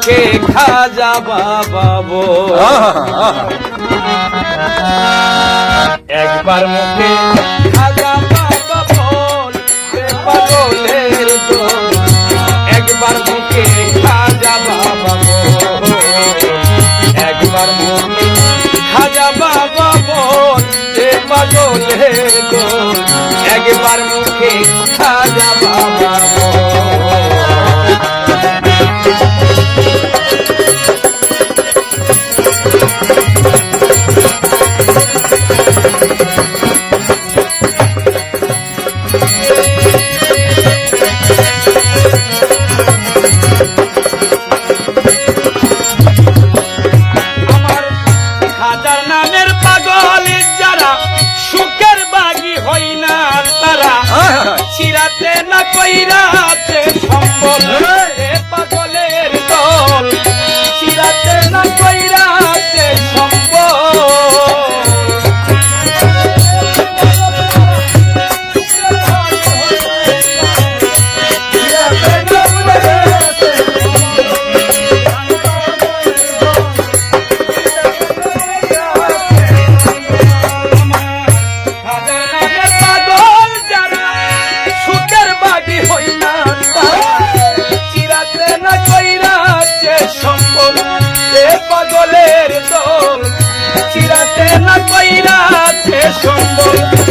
তোকে খাজা বাবাবো একবার মুখে খাজা বাবা বল পাগলের একবার মুখে খাজা বাবা একবার মুখে খাজা বাবা বল পাগলের একবার মুখে খাজা বাবা রাতে না কই রাতে সম্বল রাধে সম্বল।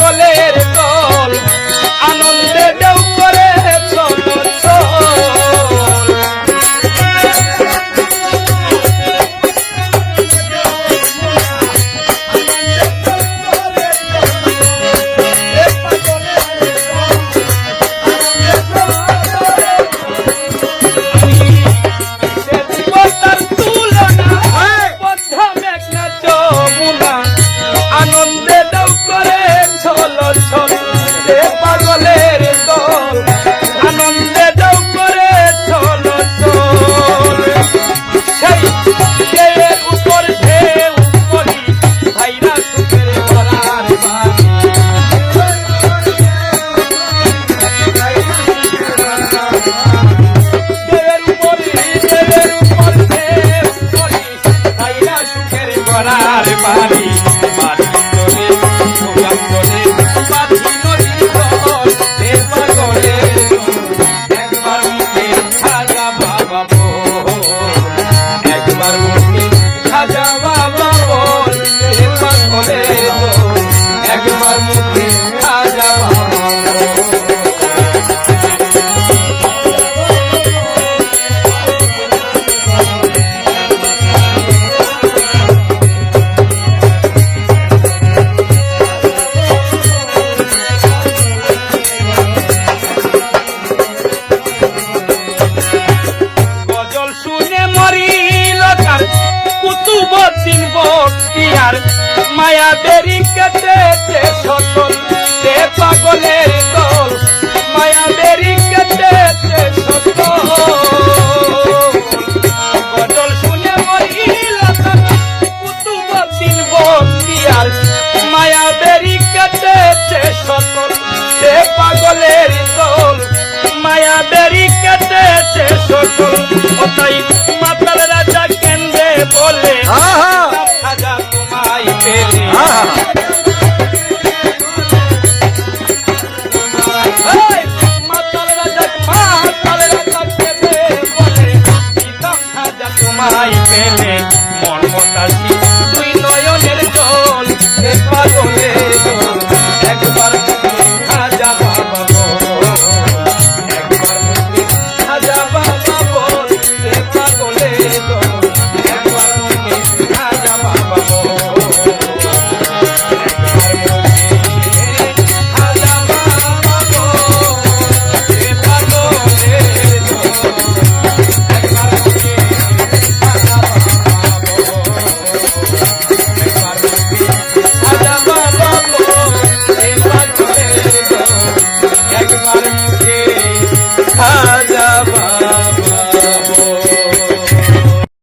পাগলের সুখের করার বাড়ি। মায়াবেরি কেটে সতল সে পাগলের দল মায়াবেরি কেটে সতল বদল শুনে মহিলা কুতুবতির বক্তিয়ার মায়াবেরি কেটে সতল সে পাগলের দল মায়াবেরি তাই Yeah.